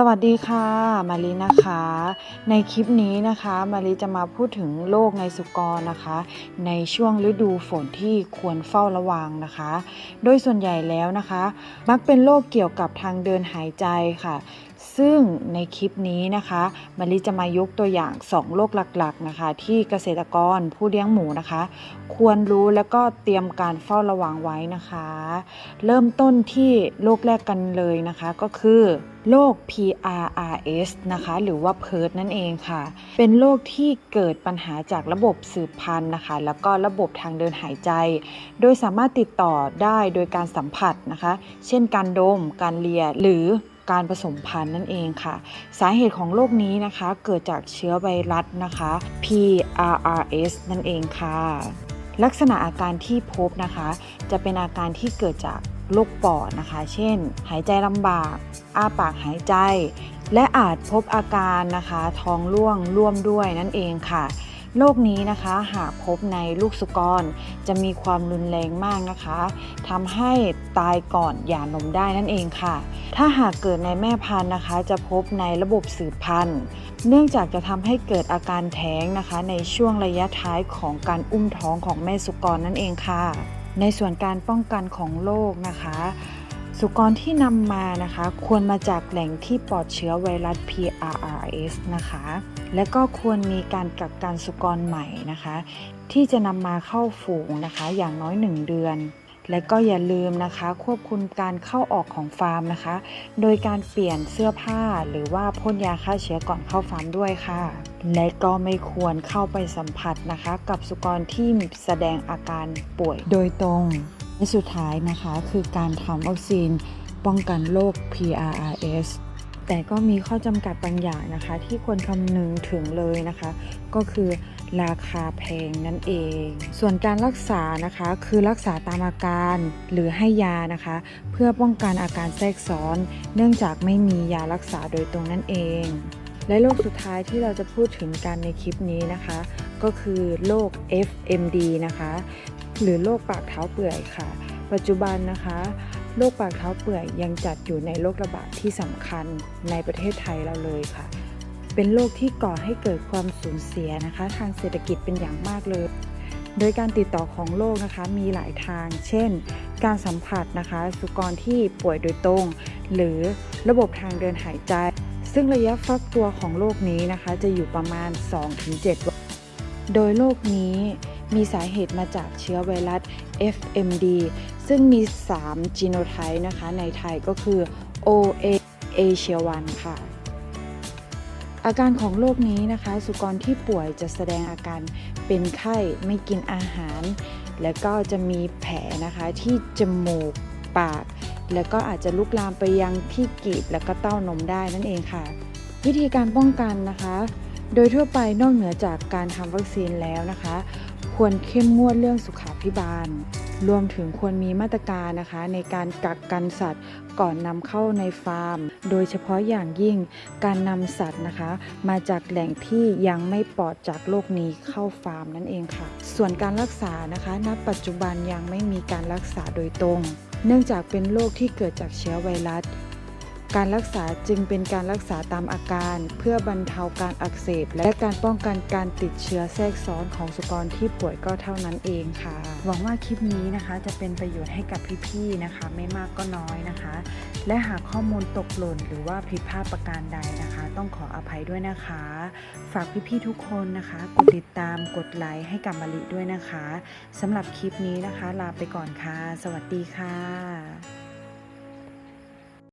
สวัสดีค่ะ มารีนะคะ ในคลิปนี้นะคะ มารีจะมาพูดถึงโรคในสุกรนะคะ ในช่วงฤดูฝนที่ควรเฝ้าระวังนะคะ โดยส่วนใหญ่แล้วนะคะ มักเป็นโรคเกี่ยวกับทางเดินหายใจค่ะ ซึ่งในคลิปนี้นะคะมารีจะมายกตัวอย่าง 2 โรคหลักๆนะคะ ที่เกษตรกรผู้เลี้ยงหมูนะคะ ควรรู้แล้วก็เตรียมการเฝ้าระวังไว้นะคะ เริ่มต้นที่โรคแรกกันเลยนะคะก็คือโรค PRRS นะคะ หรือว่าเพิร์ดนั่นเองค่ะ เป็นโรคที่เกิดปัญหาจากระบบสืบพันธุ์นะคะ แล้วก็ระบบทางเดินหายใจ โดยสามารถติดต่อได้โดยการสัมผัสนะคะ เช่นการดม การเลีย หรือ การผสมพันธุ์นั่นเองค่ะ สาเหตุของโรคนี้นะคะเกิดจากเชื้อไวรัสนะคะ PRRS นั่นเองค่ะ ลักษณะอาการที่พบนะคะ จะเป็นอาการที่เกิดจากโรคปอดนะคะ เช่น หายใจลำบาก อ้าปากหายใจ และอาจพบอาการนะคะ ท้องร่วงร่วมด้วยนั่นเองค่ะ โรคนี้นะคะหากพบในลูกสุกรจะมีความรุนแรงมากนะคะทำให้ตายก่อนหย่านมได้นั่นเองค่ะ ถ้าหากเกิดในแม่พันธุ์นะคะ จะพบในระบบสืบพันธุ์ เนื่องจากจะทำให้เกิดอาการแท้งนะคะ ในช่วงระยะท้ายของการอุ้มท้องของแม่สุกรนั่นเองค่ะ ในส่วนการป้องกันของโรคนะคะ สุกรที่นำมานะคะ ควรมาจากแหล่งที่ปลอดเชื้อไวรัส PRRS นะคะ และก็ควรมีการกักกันสุกรใหม่นะคะ ที่จะนำมาเข้าฝูงนะคะ อย่างน้อย 1 เดือน และก็อย่าลืมนะคะ ควบคุมการเข้าออกของฟาร์มนะคะ โดยการเปลี่ยนเสื้อผ้าหรือว่าพ่นยาฆ่าเชื้อก่อนเข้าฟาร์มด้วยค่ะ และก็ไม่ควรเข้าไปสัมผัสนะคะ กับสุกรที่แสดงอาการป่วยโดยตรง และสุดท้ายนะคะคือการทำวัคซีนป้องกันโรค PRRS แต่ก็มีข้อจำกัดบางอย่างนะคะ ที่ควรคำนึงถึงเลยนะคะ ก็คือราคาแพงนั่นเอง ส่วนการรักษานะคะคือรักษาตามอาการหรือให้ยานะคะ เพื่อป้องกันอาการแทรกซ้อน เนื่องจากไม่มียารักษาโดยตรงนั่นเอง และโรคสุดท้ายที่เราจะพูดถึงกันในคลิปนี้นะคะ ก็คือโรค FMD นะคะ หรือโรคปากเท้าเปื่อยค่ะ ปัจจุบันนะคะโรคปากเท้าเปื่อยยังจัดอยู่ในโรคระบาดที่สำคัญในประเทศไทยเราเลยค่ะ เป็นโรคที่ก่อให้เกิดความสูญเสียนะคะ ทางเศรษฐกิจเป็นอย่างมากเลย โดยการติดต่อของโรคนะคะมีหลายทาง เช่น การสัมผัสนะคะ สุกรที่ป่วยโดยตรง หรือระบบทางเดินหายใจ ซึ่งระยะฟักตัวของโรคนี้นะคะ จะอยู่ประมาณ 2-7 วัน โดยโรคนี้ มีสาเหตุมาจากเชื้อไวรัส FMD ซึ่งมี 3 จีโนไทป์นะคะในไทยก็คือ OA a s i a 1ค่ะ อาการของโรคนี้นะคะ สุกรที่ป่วยจะแสดงอาการเป็นไข้ไม่กินอาหาร และก็จะมีแผลนะคะที่จมูกปาก แล้วก็อาจจะลุกลามไปยังที่กีบและก็เต้านมได้นั่นเองค่ะ วิธีการป้องกันนะคะ โดยทั่วไปนอกเหนือจากการทำวัคซีนแล้วนะคะ ควรเข้มงวดเรื่องสุขาภิบาล รวมถึงควรมีมาตรการนะคะในการกักกันสัตว์ก่อนนำเข้าในฟาร์ม โดยเฉพาะอย่างยิ่งการนำสัตว์นะคะ มาจากแหล่งที่ยังไม่ปลอดจากโรคนี้เข้าฟาร์มนั่นเองค่ะ ส่วนการรักษานะคะ ณ ปัจจุบันยังไม่มีการรักษาโดยตรง เนื่องจากเป็นโรคที่เกิดจากเชื้อไวรัส การรักษาจึงเป็นการรักษาตามอาการ เพื่อบรรเทาการอักเสบ และการป้องกันการติดเชื้อแทรกซ้อนของสุกรที่ป่วยก็เท่านั้นเองค่ะ หวังว่าคลิปนี้นะคะจะเป็นประโยชน์ให้กับพี่ๆนะคะ ไม่มากก็น้อยนะคะ และหากข้อมูลตกหล่นหรือว่าผิดพลาดประการใดนะคะ ต้องขออภัยด้วยนะคะ ฝากพี่ๆทุกคนนะคะ กดติดตามกดไลค์ให้กับมะลิด้วยนะคะสำหรับคลิปนี้นะคะ ลาไปก่อนค่ะ สวัสดีค่ะ